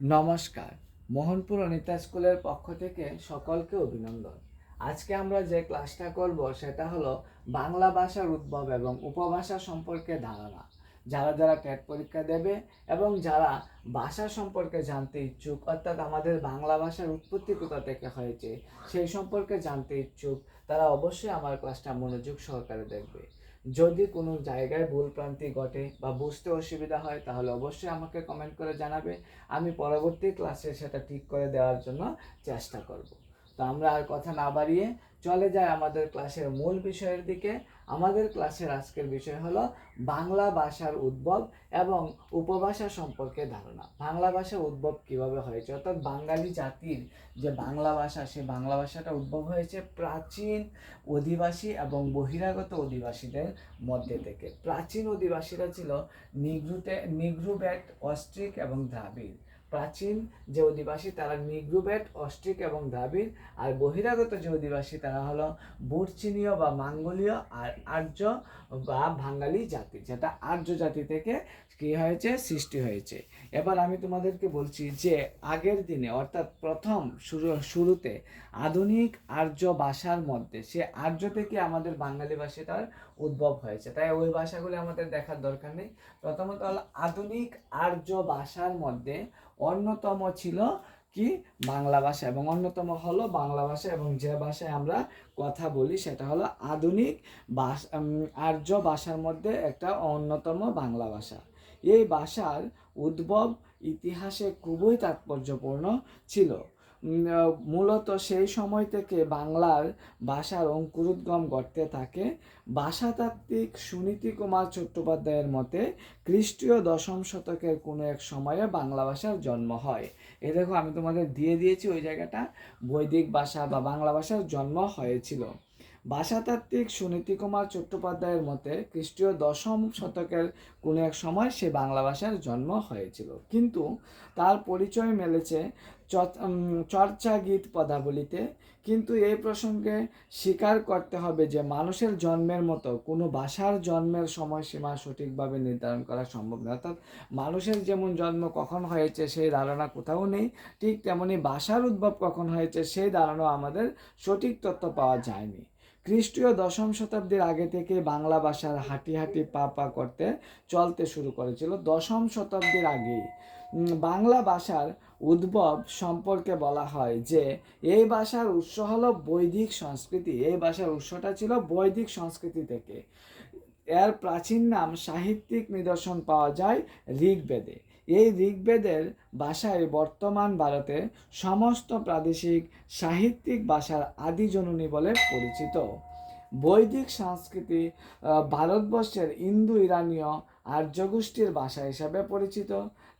নমস্কার। মোহনপুর অনিতা স্কুলের পক্ষ থেকে সকলকে অভিনন্দন। আজকে আমরা যে ক্লাসটা করব সেটা হলো বাংলা ভাষার উদ্ভব এবং উপভাষা সম্পর্কে ধারণা। যারা যারা টেট পরীক্ষা দেবে এবং যারা ভাষা সম্পর্কে জানতে ইচ্ছুক, অর্থাৎ আমাদের বাংলা ভাষার উৎপত্তি কোথা থেকে হয়েছে সেই সম্পর্কে জানতে ইচ্ছুক, তারা অবশ্যই আমার ক্লাসটা মনোযোগ সহকারে দেখবে। যদি কোনো জায়গায় ভুল প্রান্তি ঘটে বা বুঝতে অসুবিধা হয়, তাহলে অবশ্যই আমাকে কমেন্ট করে জানাবে। আমি পরবর্তী ক্লাসে সেটা ঠিক করে দেওয়ার জন্য চেষ্টা করব। তো আমরা আর কথা না বাড়িয়ে চলে যাই আমাদের ক্লাসের মূল বিষয়ের দিকে। আমাদের ক্লাসের আজকের বিষয় হলো বাংলা ভাষার উদ্ভব এবং উপভাষা সম্পর্কে ধারণা। বাংলা ভাষার উদ্ভব কীভাবে হয়েছে? অর্থাৎ বাঙালি জাতির যে বাংলা ভাষা, সেই বাংলা ভাষাটা উদ্ভব হয়েছে প্রাচীন অধিবাসী এবং বহিরাগত অধিবাসীদের মধ্যে থেকে। প্রাচীন অধিবাসীরা ছিল নিগ্রুতে নিগ্রুবেট অস্ট্রিক এবং দ্রাবিড়। প্রাচীন যে অধিবাসী তারা নিগ্রুবেট অস্ট্রিক এবং দ্রাবিড়, আর বহিরাগত যে অধিবাসী তারা হলো বুরচিনীয় বা মাঙ্গলীয় আর আর্য বা বাঙালি জাতি, যেটা আর্য জাতি থেকে কি হয়েছে, সৃষ্টি হয়েছে। এবার আমি তোমাদেরকে বলছি যে আগের দিনে, অর্থাৎ প্রথম শুরু, শুরুতে আধুনিক আর্য ভাষার মধ্যে, সে আর্য থেকে আমাদের বাঙালি ভাষাটার উদ্ভব হয়েছে। তাই ওই ভাষাগুলি আমাদের দেখার দরকার নেই। প্রথমত হলো আধুনিক আর্য ভাষার মধ্যে অন্যতম ছিল কি? বাংলা ভাষা। এবং অন্যতম হলো বাংলা ভাষা এবং যে ভাষায় আমরা কথা বলি সেটা হলো আধুনিক ভাষা আর্য ভাষার মধ্যে একটা অন্যতম বাংলা ভাষা। এই ভাষার উদ্ভব ইতিহাসে খুবই তাৎপর্যপূর্ণ ছিল। মূলত সেই সময় থেকে বাংলার ভাষার অঙ্কুরোদ্গম ঘটতে থাকে। ভাষাতাত্ত্বিক সুনীতি কুমার চট্টোপাধ্যায়ের মতে, খ্রিস্টীয় দশম শতকের কোনো এক সময়ে বাংলা ভাষার জন্ম হয়। এ দেখো, আমি তোমাদের দিয়ে দিয়েছি ওই জায়গাটা। বৈদিক ভাষা বা বাংলা ভাষার জন্ম হয়েছিল। ভাষাতাত্ত্বিক সুনীতি কুমার চট্টোপাধ্যায়ের মতে, খ্রিস্টীয় দশম শতকের কোনো এক সময় সে বাংলা ভাষার জন্ম হয়েছিল। কিন্তু তার পরিচয় মেলেছে চর্চা গীত পদাবলিতে। কিন্তু এই প্রসঙ্গে স্বীকার করতে হবে যে, মানুষের জন্মের মতো কোনো ভাষার জন্মের সময়সীমা সঠিকভাবে নির্ধারণ করা সম্ভব নয়। অর্থাৎ মানুষের যেমন জন্ম কখন হয়েছে, সেই ধারণা কোথাও নেই। ঠিক তেমনি ভাষার উদ্ভব কখন হয়েছে, সেই ধারণা আমাদের সঠিক তথ্য পাওয়া যায়নি। খ্রিস্টীয় দশম শতাব্দীর আগে থেকে বাংলা ভাষার হাঁটি হাঁটি পা পা করতে চলতে শুরু করেছিল। দশম শতাব্দীর আগেই। বাংলা ভাষার উদ্ভব সম্পর্কে বলা হয় যে, এই ভাষার উৎস হলো বৈদিক সংস্কৃতি। এই ভাষার উৎসটা ছিল বৈদিক সংস্কৃতি থেকে। এর প্রাচীন নাম সাহিত্যিক নিদর্শন পাওয়া যায় ঋগ্বেদে। এই ঋগ্বেদের ভাষায় বর্তমান ভারতে সমস্ত প্রাদেশিক সাহিত্যিক ভাষার আদি জননী বলে পরিচিত। বৈদিক সংস্কৃতি ভারতবর্ষের ইন্দো ইরানীয় আর্যগোষ্ঠীর ভাষা হিসাবে পরিচিত।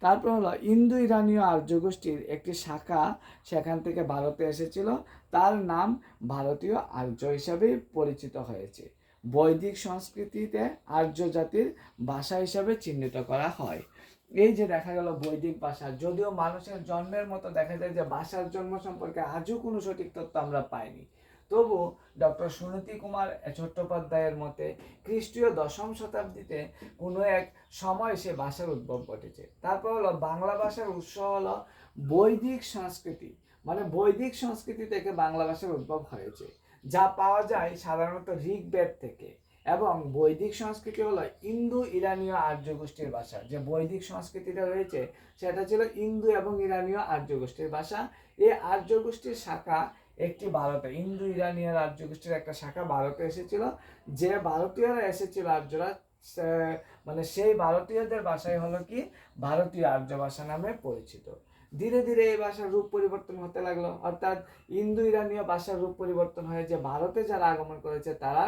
তারপর হলো ইন্দো ইরানীয় আর্যগোষ্ঠীর একটি শাখা সেখান থেকে ভারতে এসেছিল। তার নাম ভারতীয় আর্য হিসাবে পরিচিত হয়েছে। বৈদিক সংস্কৃতিতে আর্য জাতির ভাষা হিসাবে চিহ্নিত করা হয়। এই যে দেখা গেল বৈদিক ভাষা, যদিও মানুষের জন্মের মতো দেখা যায় যে ভাষার জন্ম সম্পর্কে আজও কোনো সঠিক তথ্য আমরা পাইনি। তবু ডক্টর সুনীতি কুমার চট্টোপাধ্যায়ের মতে, খ্রিস্টীয় দশম শতাব্দীতে কোনো এক সময় সে ভাষার উদ্ভব ঘটেছে। তারপর হলো বাংলা ভাষার উৎস হলো বৈদিক সংস্কৃতি মানে বৈদিক সংস্কৃতি থেকে বাংলা ভাষার উদ্ভব হয়েছে, যা পাওয়া যায় সাধারণত ঋগ্বেদ থেকে। এবং বৈদিক সংস্কৃতি হলো ইন্দো ইরানীয় আর্য গোষ্ঠীর ভাষা। যে বৈদিক সংস্কৃতিটা রয়েছে, সেটা ছিল ইন্দো এবং ইরানীয় আর্য গোষ্ঠীর ভাষা। এই আর্য গোষ্ঠীর শাখা একটি ভারতে ইন্দো ইরানীয় আর্য গোষ্ঠীর একটা শাখা ভারতে এসেছিল। যে ভারতীয়রা এসেছিল আর্যরা মানে সেই ভারতীয়দের ভাষাই হলো কি? ভারতীয় আর্য ভাষা নামে পরিচিত। ধীরে ধীরে এই ভাষার রূপ পরিবর্তন হতে লাগল। অর্থাৎ ইন্দো ইরানীয় ভাষার রূপ পরিবর্তন হয়ে যে ভারতে যারা আগমন করেছে, তারা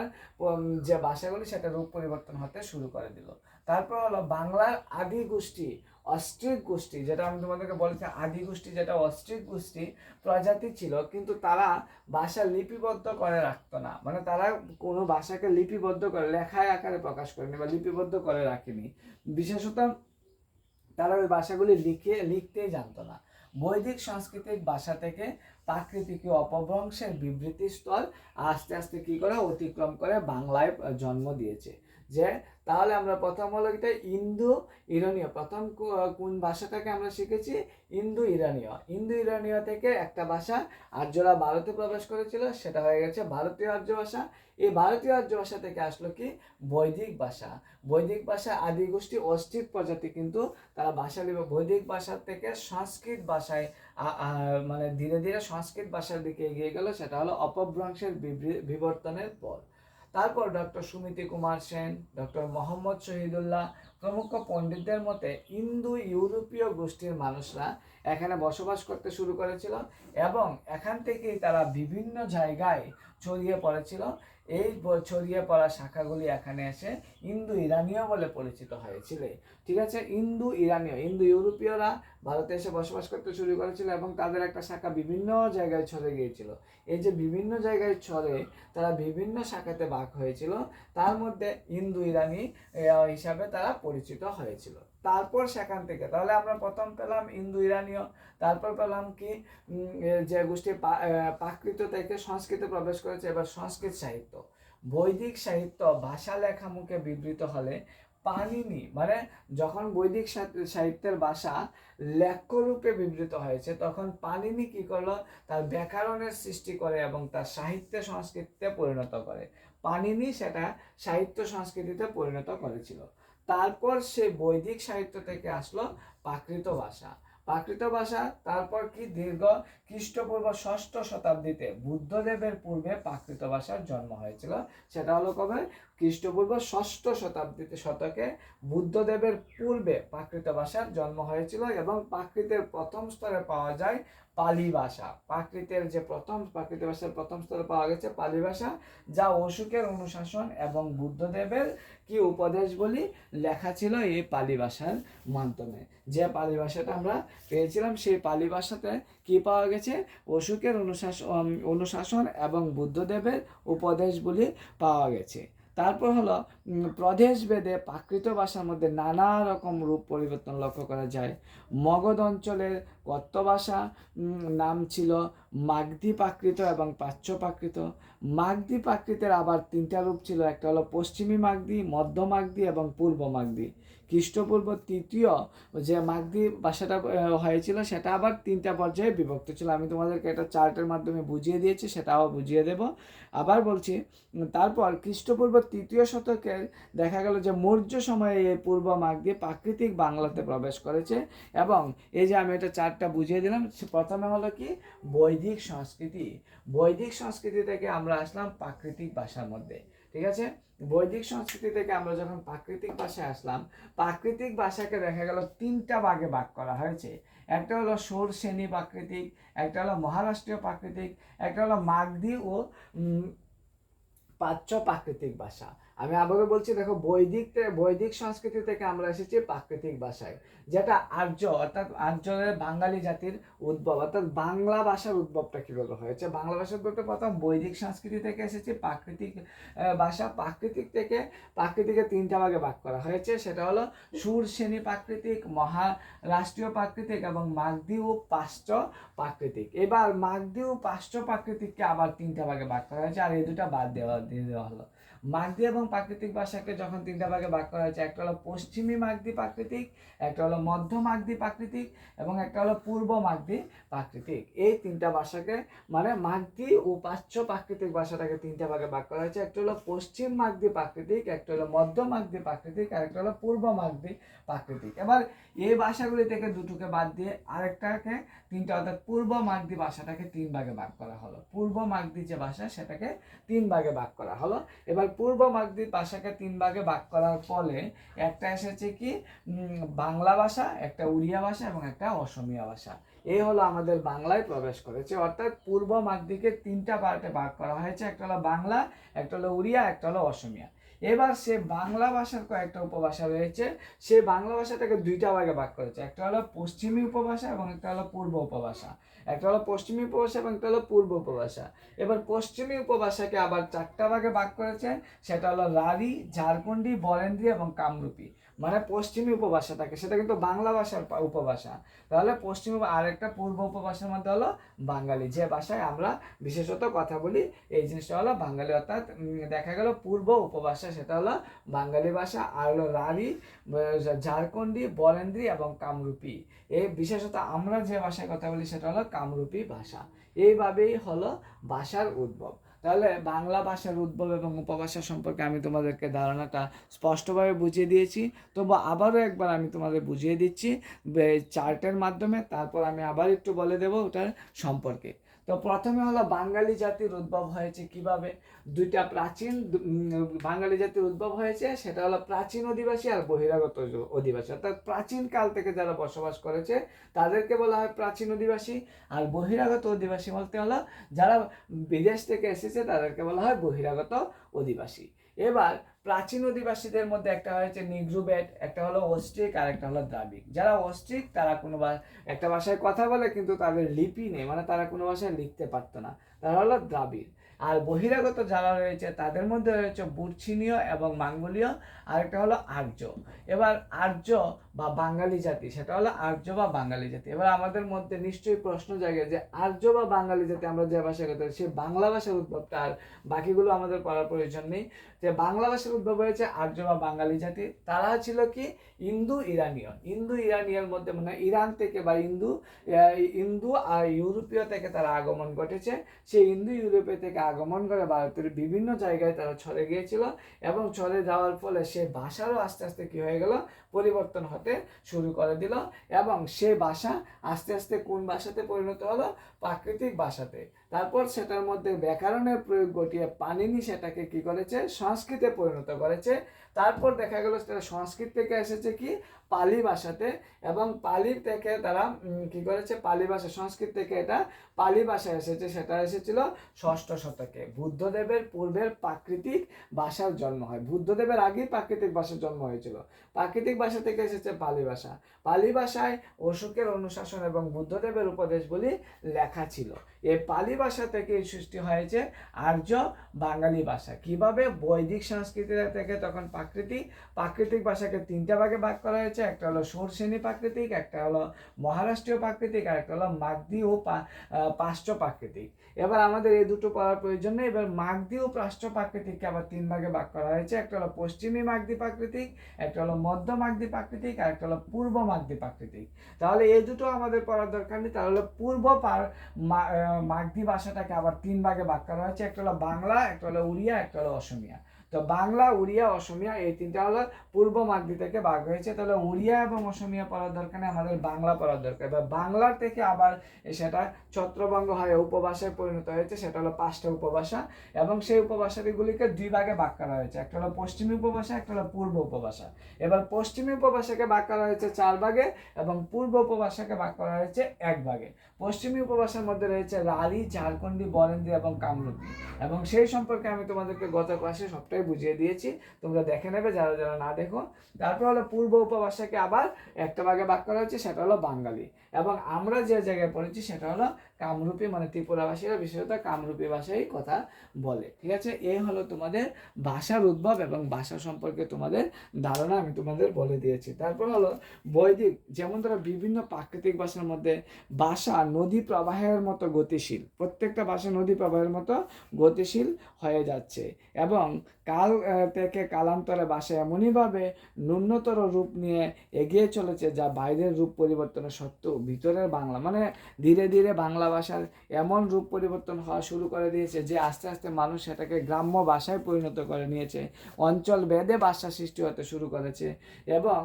যে ভাষাগুলি, সেটা রূপ পরিবর্তন হতে শুরু করে দিল। তারপর হলো বাংলার আদি গোষ্ঠী অস্ট্রিক গোষ্ঠী, যেটা আমি তোমাদেরকে বলেছি, আদি গোষ্ঠী যেটা অস্ট্রিক গোষ্ঠী, প্রজাতি ছিল, কিন্তু তারা ভাষা লিপিবদ্ধ করে রাখতো না। মানে তারা কোনো ভাষাকে লিপিবদ্ধ করে, লেখায় আকারে প্রকাশ করেনি বা লিপিবদ্ধ করে রাখেনি। বিশেষত তারা ওই ভাষাগুলি লিখে, লিখতেই জানতো না। বৈদিক সাংস্কৃতিক ভাষা থেকে প্রাকৃতিক অপভ্রংশের বিবৃতি স্তর আস্তে আস্তে কি করে অতিক্রম করে বাংলায় জন্ম দিয়েছে। যে তাহলে আমরা প্রথম হলো এটা ইন্দো ইরানীয়। প্রথম কোন ভাষাটাকে আমরা শিখেছি? ইন্দো ইরানীয়। ইন্দো ইরানীয় থেকে একটা ভাষা আর্যরা ভারতে প্রবেশ করেছিল, সেটা হয়ে গেছে ভারতীয় আর্য ভাষা এই ভারতীয় আর্য ভাষা থেকে আসলো কি? বৈদিক ভাষা। বৈদিক ভাষা আদি গোষ্ঠী অস্থির প্রজাতি, কিন্তু তারা ভাষা লিপি বৈদিক ভাষা থেকে সংস্কৃত ভাষায় মানে ধীরে ধীরে সংস্কৃত ভাষার দিকে এগিয়ে গেল। সেটা হলো অপভ্রংশের বিবর্তনের পর। তারপর ডক্টর সুমিতি কুমার সেন ডক্টর মোহাম্মদ শহীদুল্লাহ প্রমুখ পণ্ডিতদের মতে ইন্দো ইউরোপীয় গোষ্ঠীর মানুষরা এখানে বসবাস করতে শুরু করেছিল এবং এখান থেকেই তারা বিভিন্ন জায়গায় ছড়িয়ে পড়েছিল। এই ছড়িয়ে পড়া শাখাগুলি এখানে এসে ইন্দু ইরানীয় বলে পরিচিত হয়েছিল। ঠিক আছে? ইন্দো ইরানীয়, ইন্দো ইউরোপীয়রা ভারতে এসে বসবাস করতে শুরু করেছিল এবং তাদের একটা শাখা বিভিন্ন জায়গায় ছড়ে গিয়েছিল। এই যে বিভিন্ন জায়গায় ছড়ে তারা বিভিন্ন শাখাতে ভাগ হয়েছিল, তার মধ্যে ইন্দো ইরানি হিসাবে তারা পরিচিত হয়েছিল। তারপর সেখান থেকে, তাহলে আমরা প্রথম পেলাম ইন্দো ইরানীয়, তারপর পেলাম কি? যে গোষ্ঠী প্রাকৃত থেকে সংস্কৃতে প্রবেশ করেছে, এবার সংস্কৃত সাহিত্য। বৈদিক সাহিত্য, ভাষা লেখা মুখে বিবৃত হলে পানিনি। মানে যখন বৈদিক সাহিত্য- সাহিত্যের ভাষা লেখ্যরূপে বিবৃত হয়েছে, তখন পানিনি কি করল? তার ব্যাকরণের সৃষ্টি করে এবং তার সাহিত্য সংস্কৃতিতে পরিণত করে। পানিনি সেটা সাহিত্য সংস্কৃতিতে পরিণত করেছিল। তারপর সে বৈদিক সাহিত্য থেকে আসলো প্রাকৃত ভাষা। প্রাকৃত ভাষা, তারপর কি দীর্ঘ, খ্রিস্টপূর্ব, ষষ্ঠ শতাব্দীতে বুদ্ধদেবের পূর্বে প্রাকৃত ভাষার জন্ম হয়েছিল। সেটা হলো কবে? খ্রিস্টপূর্ব, ষষ্ঠ শতাব্দীতে শতকে বুদ্ধদেবের পূর্বে প্রাকৃত ভাষার জন্ম হয়েছিল এবং প্রাকৃতের প্রথম স্তরে পাওয়া যায় পালি ভাষা। প্রাকৃতের যে প্রথম, প্রাকৃতিক ভাষার প্রথম স্তরে পাওয়া গেছে পালি ভাষা, যা অশোকের অনুশাসন এবং বুদ্ধদেবের কি উপদেশ বলি লেখা ছিল এই পালি ভাষার মাধ্যমে। যে পালি ভাষাটা আমরা পেয়েছিলাম, সেই পালি ভাষাতে কি পাওয়া গেছে? অশোকের অনুশাসন অনুশাসন এবং বুদ্ধদেবের উপদেশ বলি পাওয়া গেছে। তারপর হলো প্রদেশ ভেদে প্রাকৃত ভাষার মধ্যে নানা রকম রূপ পরিবর্তন লক্ষ্য করা যায়। মগধ অঞ্চলের কত্ত ভাষা নাম ছিল মাগধি প্রাকৃত এবং প্রাচ্য প্রাকৃত। মাগধি প্রাকৃতের আবার তিনটা রূপ ছিল, একটা হলো পশ্চিমী মাগধি, মধ্য মাগধি এবং পূর্ব মাগধি। খ্রিস্টপূর্ব তৃতীয় যে মাগধি ভাষাটা হয়েছিল, সেটা আবার তিনটা পর্যায়ে বিভক্ত ছিল। আমি তোমাদেরকে একটা চার্টের মাধ্যমে বুঝিয়ে দিয়েছি, সেটাও বুঝিয়ে দেব। আবার বলছি, তারপর খ্রিস্টপূর্ব তৃতীয় শতকে দেখা গেল যে মৌর্য সময়ে এই পূর্ব মাগধি প্রাকৃতিক বাংলাতে প্রবেশ করেছে এবং এই যে আমি এটা চারটা বুঝিয়ে দিলাম প্রথমে হলো কি? বৈদিক সংস্কৃতি। বৈদিক সংস্কৃতি থেকে আমরা আসলাম প্রাকৃতিক ভাষার মধ্যে। ঠিক আছে? বৈদিক সংস্কৃতি থেকে আমরা যখন প্রাকৃতিক ভাষায় আসলাম, প্রাকৃতিক ভাষাকে দেখা গেল তিনটা ভাগে ভাগ করা হয়েছে। একটা হলো সোর শ্রেণি প্রাকৃতিক, একটা হলো মহারাষ্ট্রীয় প্রাকৃতিক, একটা হলো মাগধি ও প্রাচ্য প্রাকৃতিক ভাষা। আমি আবারও বলছি, দেখো বৈদিক বৈদিক সংস্কৃতি থেকে আমরা এসেছি প্রাকৃতিক ভাষায়, যেটা আর্য, অর্থাৎ আর্যের বাঙালি জাতির উদ্ভব, অর্থাৎ বাংলা ভাষার উদ্ভবটা কীভাবে হয়েছে? বাংলা ভাষার উদ্ভবটা প্রথম বৈদিক সংস্কৃতি থেকে এসেছে, প্রাকৃতিক ভাষা প্রাকৃতিক থেকে, প্রাকৃতিকে তিনটা ভাগে ভাগ করা হয়েছে, সেটা হলো সুর শ্রেণি প্রাকৃতিক, মহারাষ্ট্রীয় প্রাকৃতিক এবং মাগধি ও পাশ্চ প্রাকৃতিক। এবার মাগধি ও পাশ্চ প্রাকৃতিককে আবার তিনটা ভাগে ভাগ করা হয়েছে, আর এই দুটা বাদ দেওয়া, দিয়ে দেওয়া হলো। মাগধি এবং প্রাকৃতিক ভাষাকে যখন তিনটা ভাগে ভাগ করা হয়েছে, একটা হলো পশ্চিমী মাগধি প্রাকৃতিক, একটা হলো মধ্য মাগধি প্রাকৃতিক এবং একটা হলো পূর্ব মাগধি প্রাকৃতিক। এই তিনটা ভাষাকে মানে মাগধি ও পাশ্চ প্রাকৃতিক ভাষাটাকে তিনটা ভাগে ভাগ করা হয়েছে। একটা হলো পশ্চিম মাগধি প্রাকৃতিক, একটা হলো মধ্য মাগধি প্রাকৃতিক, আর একটা হলো পূর্ব মাগধি প্রাকৃতিক। এবার এই ভাষাগুলি থেকে দুটোকে বাদ দিয়ে আরেকটাকে, তিনটা অর্থাৎ পূর্ব মাগধি ভাষাটাকে তিন ভাগে ভাগ করা হলো। পূর্ব মাগধি যে ভাষা, সেটাকে তিন ভাগে ভাগ করা হলো। এবার পূর্ব মাগধি ভাষাকে তিন ভাগে ভাগ করার ফলে একটা এসেছে কি? বাংলা ভাষা, একটা উড়িয়া ভাষা এবং একটা অসমীয়া ভাষা। এই হলো আমাদের বাংলায় প্রবেশ করেছে। অর্থাৎ পূর্ব মাগধিকে তিনটা পার্টে ভাগ করা হয়েছে। একটা হলো বাংলা, একটা হলো উড়িয়া, একটা হলো অসমিয়া। এবার সে বাংলা ভাষার কয়েকটা উপভাষা রয়েছে। সে বাংলা ভাষাটাকে দুইটা ভাগে ভাগ করেছে। একটা হলো পশ্চিমী উপভাষা এবং একটা হলো পূর্ব উপভাষা। একটা হলো পশ্চিমী উপভাষা এবং একটা হলো পূর্ব উপভাষা। এবার পশ্চিমী উপভাষাকে আবার চারটা ভাগে ভাগ করেছে। সেটা হলো রাঢ়ী, ঝাড়খণ্ডী, বরেন্দ্রী এবং কামরূপী। মানে পশ্চিমী উপভাষা থাকে, সেটা কিন্তু বাংলা ভাষার উপভাষা। তাহলে পশ্চিম আরেকটা পূর্ব উপভাষার মধ্যে হলো বাঙালি। যে ভাষায় আমরা বিশেষত কথা বলি, এই জিনিসটা হলো বাঙালি। অর্থাৎ দেখা গেল পূর্ব উপভাষা, সেটা হলো বাঙালি ভাষা, আর হলো রাঢ়ী ঝাড়খণ্ডী, বরেন্দ্রী এবং কামরূপী। এই বিশেষত আমরা যে ভাষায় কথা বলি, সেটা হলো কামরূপী ভাষা। এইভাবেই হলো ভাষার উদ্ভব। তাহলে বাংলা ভাষার উদ্ভব এবং উপভাষা সম্পর্কে আমি তোমাদেরকে ধারণাটা স্পষ্টভাবে বুঝিয়ে দিয়েছি। তবু আবারও একবার আমি তোমাদের বুঝিয়ে দিচ্ছি চার্টের মাধ্যমে, তারপর আমি আবার একটু বলে দেবো ওটার সম্পর্কে। তো প্রথমে হলো বাঙালি জাতির উদ্ভব হয়েছে কীভাবে? দুইটা প্রাচীন বাঙালি জাতির উদ্ভব হয়েছে, সেটা হলো প্রাচীন অধিবাসী আর বহিরাগত অধিবাসী। অর্থাৎ প্রাচীন কাল থেকে যারা বসবাস করেছে, তাদেরকে বলা হয় প্রাচীন অধিবাসী। আর বহিরাগত অধিবাসী বলতে হলো, যারা বিদেশ থেকে এসেছে, তাদেরকে বলা হয় বহিরাগত অধিবাসী। এবার প্রাচীন অধিবাসীদের মধ্যে একটা হয়েছে নিগ্রুবেট একটা হলো অস্ট্রিক আর একটা হলো দ্রাবিক যারা অস্ট্রিক, তারা কোনো একটা ভাষায় কথা বলে, কিন্তু তাদের লিপি নেই মানে তারা কোনো ভাষায় লিখতে পারতো না। তারা হলো দ্রাবিড়। আর বহিরাগত যারা রয়েছে, তাদের মধ্যে রয়েছে বুর্ছিনীয় এবং মাঙ্গলীয় আরেকটা হলো আর্য। এবার আর্য বা বাঙালি জাতি, সেটা হলো আর্য বা বাঙালি জাতি। এবার আমাদের মধ্যে নিশ্চয়ই প্রশ্ন জাগে যে, আর্য বা বাঙালি জাতি আমরা যে ভাষায় কথা সেই বাংলা ভাষার উদ্ভবটা আর বাকিগুলো আমাদের পড়ার প্রয়োজন নেই। যে বাংলা ভাষার উদ্ভব হয়েছে আর্য বা বাঙালি জাতি। তারা ছিল কি? ইন্দু ইরানীয়। ইন্দু ইরানীয় মধ্যে মানে ইরান থেকে বা ইন্দু ইন্দু আর ইউরোপীয় থেকে তারা আগমন ঘটেছে। সেই ইন্দু ইউরোপীয় থেকে আগমন করে ভারতের বিভিন্ন জায়গায় তারা ছড়ে গিয়েছিল এবং ছড়ে যাওয়ার ফলে সে ভাষারও আস্তে আস্তে কি হয়ে গেল? পরিবর্তন হতে শুরু করে দিল এবং সে ভাষা আস্তে আস্তে কোন ভাষাতে পরিণত হলো? প্রাকৃতিক ভাষাতে। তারপর সেটার মধ্যে ব্যাকরণের প্রয়োগ ঘটিয়ে পানিনি সেটাকে কি করেছে? সংস্কৃতে পরিণত করেছে। তারপর দেখা গেল সেটা সংস্কৃত থেকে এসেছে কি? পালি ভাষাতে এবং পালি থেকে তারা কি করেছে? পালি ভাষা, সংস্কৃত থেকে এটা পালি ভাষা এসেছে। সেটা এসেছিল ষষ্ঠ শতকে। বুদ্ধদেবের পূর্বের প্রাকৃতিক ভাষার জন্ম হয়। বুদ্ধদেবের আগেই প্রাকৃতিক ভাষার জন্ম হয়েছিল। প্রাকৃতিক ভাষা থেকে এসেছে পালি ভাষা। পালি ভাষায় অশোকের অনুশাসন এবং বুদ্ধদেবের উপদেশগুলি লেখা ছিল। এই পালি ভাষা থেকে সৃষ্টি হয়েছে আর্য বাঙালি ভাষা। কীভাবে বৈদিক সংস্কৃতি থেকে তখন প্রাকৃতিক প্রাকৃতিক ভাষাকে তিনটা ভাগে ভাগ করা হয়েছে? একটা হলো সুরসেনী প্রাকৃতিক একটা হলো মহারাষ্ট্রীয় প্রাকৃতিক আর একটা হলো মাগধি ও পাশ্চ প্রাকৃতিক। এবার আমাদের এই দুটো পড়ার প্রয়োজন নেই। এবার মাগধি ও প্রাশ্চ প্রাকৃতিককে আবার তিন ভাগে ভাগ করা হয়েছে। একটা হলো পশ্চিমী মাগধি প্রাকৃতিক একটা হলো মধ্য মাগধি প্রাকৃতিক আর একটা হলো পূর্ব মাগধি প্রাকৃতিক। তাহলে এই দুটো আমাদের পড়ার দরকার নেই। তাহলে পূর্ব পার মা- আহ, মাগধি ভাষাটাকে আবার তিন ভাগে ভাগ করা হয়েছে। একটা হলো বাংলা একটা হলো উড়িয়া একটা হলো অসমিয়া। তো বাংলা, উড়িয়া, অসমিয়া এই তিনটা হলো পূর্ব মাগধি থেকে ভাগ হয়েছে। তাহলে উড়িয়া এবং অসমিয়া পড়ার দরকার নেই, আমাদের বাংলা পড়ার দরকার। এবার বাংলার থেকে আবার সেটা ছত্রভঙ্গ হয়ে উপভাষায় পরিণত হয়েছে, সেটা হলো পাঁচটা উপভাষা। এবং সেই উপভাষাগুলিকে দুই ভাগে ভাগ করা হয়েছে, একটা হলো পশ্চিমী উপভাষা, একটা হলো পূর্ব উপভাষা। এবার পশ্চিমী উপভাষাকে ভাগ করা হয়েছে চার ভাগে এবং পূর্ব উপভাষাকে ভাগ করা হয়েছে এক ভাগে। পশ্চিমী উপভাষার মধ্যে রয়েছে রাঢ়ী ঝাড়খণ্ডী, বরেন্দ্রী এবং কামরূপী। এবং সেই সম্পর্কে আমি তোমাদেরকে গত ক্লাসে সবটাই বুঝিয়ে দিয়েছি। তোমরা দেখে নেবে, যারা যারা না দেখো। তারপর হলো পূর্ব উপভাষাকে আবার একটা ভাগে ভাগ করা হচ্ছে সেটা হলো বাঙালি। এবং আমরা যে জায়গায় পড়েছি, সেটা হলো কামরূপী মানে ত্রিপুরাভাষীরা বিশেষত কামরূপী ভাষায় কথা বলে, ঠিক আছে? এই হলো তোমাদের ভাষার উদ্ভব এবং ভাষা সম্পর্কে তোমাদের ধারণা আমি তোমাদের বলে দিয়েছি। তারপর হলো বৈদিক, যেমন ধরো বিভিন্ন প্রাকৃতিক ভাষার মধ্যে ভাষা নদী প্রবাহের মতো গতিশীল, প্রত্যেকটা ভাষা নদী প্রবাহের মতো গতিশীল হয়ে যাচ্ছে এবং কাল থেকে কালান্তরে ভাষা এমনইভাবে ন্যূনতর রূপ নিয়ে এগিয়ে চলেছে যা বাইরের রূপ পরিবর্তনের সত্ত্বেও ভিতরের বাংলা মানে ধীরে ধীরে বাংলা ভাষার এমন রূপ পরিবর্তন হওয়া শুরু করে দিয়েছে যে আস্তে আস্তে মানুষ সেটাকে গ্রাম্য ভাষায় পরিণত করে নিয়েছে। অঞ্চল ভেদে ভাষা সৃষ্টি হতে শুরু করেছে এবং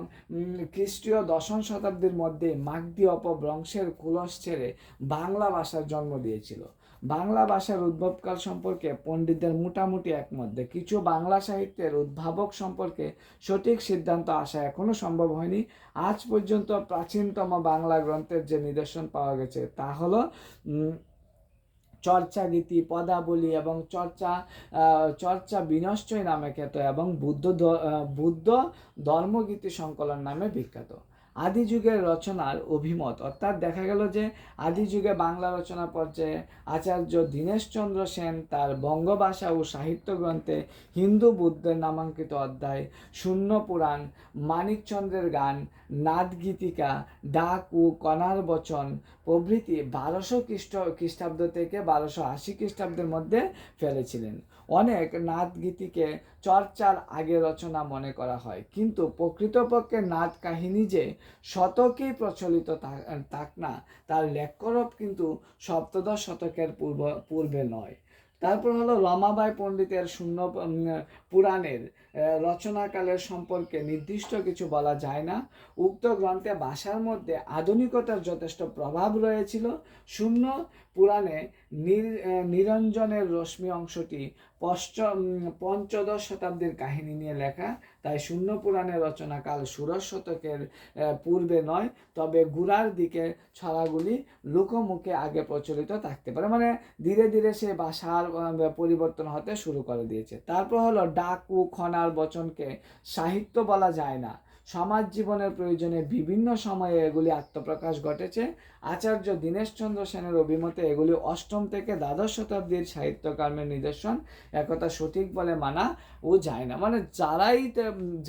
খ্রিস্টীয় দশম শতাব্দীর মধ্যে মাগধী অপভ্রংশের কুলস ছেড়ে বাংলা ভাষার জন্ম দিয়েছিল। বাংলা ভাষার উদ্ভবকাল সম্পর্কে পণ্ডিতদের মোটামুটি একমত যে কিছু বাংলা সাহিত্যের উদ্ভাবক সম্পর্কে সঠিক সিদ্ধান্ত আসা এখনও সম্ভব হয়নি। আজ পর্যন্ত প্রাচীনতম বাংলা গ্রন্থের যে নিদর্শন পাওয়া গেছে তা হলো উম, চর্চা গীতি পদাবলী এবং চর্চা চর্চা বিনশ্চয় নামে খ্যাত এবং বুদ্ধ বুদ্ধ ধর্মগীতি সংকলন নামে বিখ্যাত। আদি যুগের রচনার অভিমত। অর্থাৎ দেখা গেল যে আদি যুগে বাংলা রচনা পর্যায়ে আচার্য দীনেশচন্দ্র সেন তার বঙ্গভাষা ও সাহিত্য গ্রন্থে হিন্দু বুদ্ধের নামাঙ্কিত অধ্যায়, শূন্য পুরাণ, মানিকচন্দ্রের গান, নাদ গীতিকা, ডাক ও কণার বচন প্রভৃতি বারোশো খ্রিস্ট খ্রিস্টাব্দ থেকে বারোশো আশি খ্রিস্টাব্দের মধ্যে ফেলেছিলেন। অনেক নাদ গীতিকে চর্চার আগে রচনা মনে করা হয়। কিন্তু প্রকৃতপক্ষে নাদ কাহিনী যে শতকেই প্রচলিত তাক না, তার লেখকরব কিন্তু সপ্তদশ শতকের পূর্ব, পূর্বে নয়। তারপর হলো রমাবাই পণ্ডিতের শূন্য, পুরাণের রচনাকালের সম্পর্কে নির্দিষ্ট কিছু বলা যায় না। উক্ত গ্রন্থে ভাষার মধ্যে আধুনিকতার যথেষ্ট প্রভাব রয়েছিল। শূন্য পুরাণে নির- নিরঞ্জনের রশ্মি অংশটি পশ্চ পঞ্চদশ শতাব্দীর কাহিনী নিয়ে লেখা। তাই শূন্য পুরাণের রচনাকাল ষোড়শ শতকের পূর্বে নয়, তবে গুড়ার দিকে ছড়াগুলি লোকমুখে আগে প্রচলিত থাকতে পারে। মানে ধীরে ধীরে সে ভাষার পরিবর্তন হতে শুরু করে দিয়েছে। তারপর হলো ডাকু, খনার বচনকে সাহিত্য বলা যায় না। সমাজ জীবনের প্রয়োজনে বিভিন্ন সময়ে এগুলি আত্মপ্রকাশ ঘটেছে। আচার্য দীনেশচন্দ্র সেনের অভিমতে এগুলি অষ্টম থেকে দ্বাদশ শতাব্দীর সাহিত্যকর্মের নিদর্শন। একথা সঠিক বলে মানা ও যায় না। মানে যারাই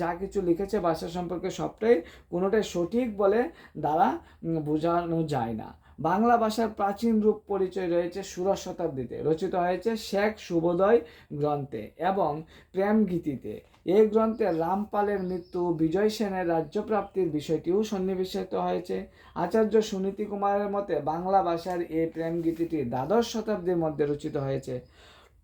যা কিছু লিখেছে ভাষা সম্পর্কে সবটাই কোনোটাই সঠিক বলে দ্বারা বোঝানো যায় না। বাংলা ভাষার প্রাচীন রূপ পরিচয় রয়েছে ষোড়শ শতাব্দীতে। রচিত হয়েছে শেখ শুভোদয় গ্রন্থে এবং প্রেম গীতিতে এই গ্রন্থে রামপালের মৃত্যু, বিজয় সেনের রাজ্যপ্রাপ্তির বিষয়টিও সন্নিবেশিত হয়েছে। আচার্য সুনীতি কুমারের মতে, বাংলা ভাষার এই প্রেম গীতিটি দ্বাদশ শতাব্দীর মধ্যে রচিত হয়েছে।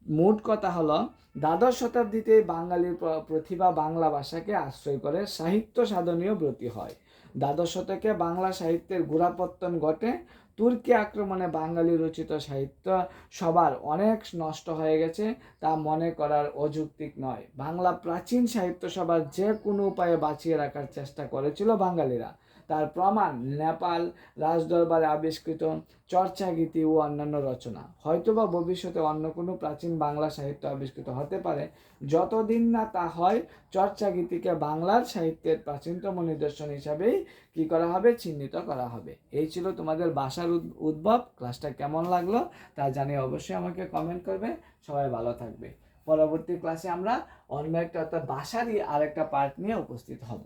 মোট কথা হলো, দ্বাদশ শতাব্দীতে বাঙালির প্রতিভা বাংলা ভাষাকে আশ্রয় করে সাহিত্য সাধনীয় ব্রতী হয়। দ্বাদশ শতকে বাংলা সাহিত্যের গোড়াপত্তন ঘটে তুর্কি আক্রমণে বাঙালি রচিত সাহিত্য সবার অনেক নষ্ট হয়ে গেছে তা মনে করার অযৌক্তিক নয়। বাংলা প্রাচীন সাহিত্য সবার যে কোনো উপায়ে বাঁচিয়ে রাখার চেষ্টা করেছিল বাঙালিরা। তার প্রমাণ, নেপাল রাজদরবারে আবিষ্কৃত চর্চা গীতি ও অন্যান্য রচনা। হয়তোবা ভবিষ্যতে অন্য কোনো প্রাচীন বাংলা সাহিত্য আবিষ্কৃত হতে পারে। যতদিন না তা হয় চর্চা গীতিকে বাংলার সাহিত্যের প্রাচীনতম নিদর্শন হিসাবেই কি করা হবে, চিহ্নিত করা হবে। এই ছিল তোমাদের বাসার উদ- উদ্ভব। ক্লাসটা কেমন লাগল তা জানিয়ে অবশ্যই আমাকে কমেন্ট করবে। সবাই ভালো থাকবে। পরবর্তী ক্লাসে আমরা অন্য একটা অর্থাৎ ভাষারই আরেকটা পার্ট নিয়ে উপস্থিত হব।